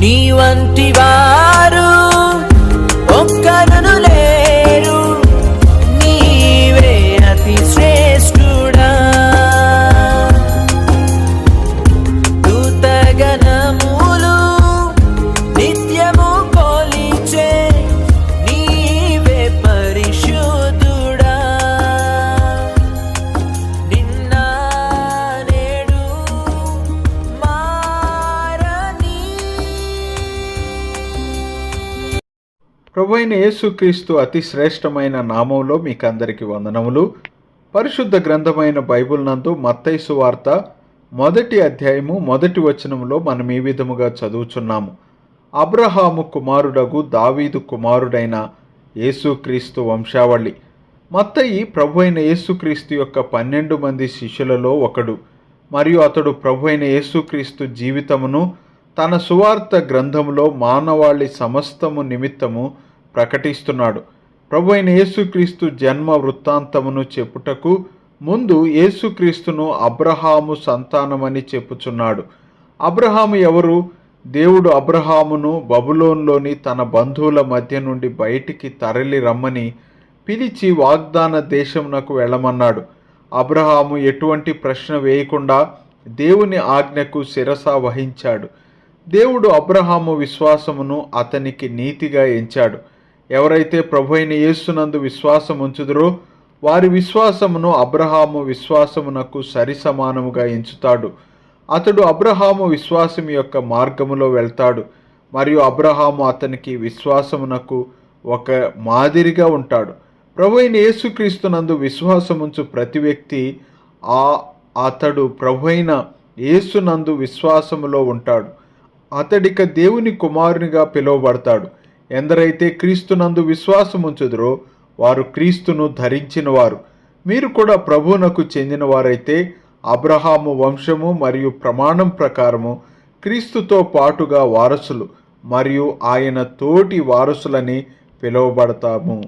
నీ వంటి వారు ప్రభు అయిన యేసుక్రీస్తు అతి శ్రేష్టమైన నామంలో మీకు అందరికీ వందనములు. పరిశుద్ధ గ్రంథమైన బైబిల్ నందు మత్తైసు వార్త మొదటి అధ్యాయము మొదటి వచనంలో మనం ఈ విధముగా చదువుచున్నాము. అబ్రహాము కుమారుడగు దావీదు కుమారుడైన యేసుక్రీస్తు వంశావళి. మత్తయి ప్రభు అయిన యేసుక్రీస్తు యొక్క పన్నెండు మంది శిష్యులలో ఒకడు. మరియు అతడు ప్రభు అయిన యేసుక్రీస్తు జీవితమును తన సువార్త గ్రంథంలో మానవాళి సమస్తము నిమిత్తము ప్రకటిస్తున్నాడు. ప్రభు అయిన యేసుక్రీస్తు జన్మ వృత్తాంతమును చెప్పుటకు ముందు యేసుక్రీస్తును అబ్రహాము సంతానమని చెప్పుచున్నాడు. అబ్రహాము ఎవరు? దేవుడు అబ్రహామును బబులోన్లోని తన బంధువుల మధ్య నుండి బయటికి తరలి రమ్మని పిలిచి వాగ్దాన దేశమునకు వెళ్ళమన్నాడు. అబ్రహాము ఎటువంటి ప్రశ్న వేయకుండా దేవుని ఆజ్ఞకు శిరస వహించాడు. దేవుడు అబ్రహాము విశ్వాసమును అతనికి నీతిగా ఎంచాడు. ఎవరైతే ప్రభు అయిన యేసునందు విశ్వాసం ఉంచుదరో వారి విశ్వాసమును అబ్రహాము విశ్వాసమునకు సరి సమానముగా ఎంచుతాడు. అతడు అబ్రహాము విశ్వాసం యొక్క మార్గములో వెళ్తాడు. మరియు అబ్రహాము అతనికి విశ్వాసమునకు ఒక మాదిరిగా ఉంటాడు. ప్రభు అయిన యేసుక్రీస్తునందు విశ్వాసముంచు ప్రతి వ్యక్తి ఆ అతడు ప్రభు అయిన యేసునందు విశ్వాసములో ఉంటాడు. అతడిక దేవుని కుమారునిగా పిలువబడతాడు. ఎందరైతే క్రీస్తునందు విశ్వాసముంచుదురో వారు క్రీస్తును ధరించినవారు. మీరు కూడా ప్రభువునకు చెందినవారైతే అబ్రహాము వంశము మరియు ప్రమాణం ప్రకారము క్రీస్తుతో పాటుగా వారసులు మరియు ఆయన తోటి వారసులని పిలువబడతాము.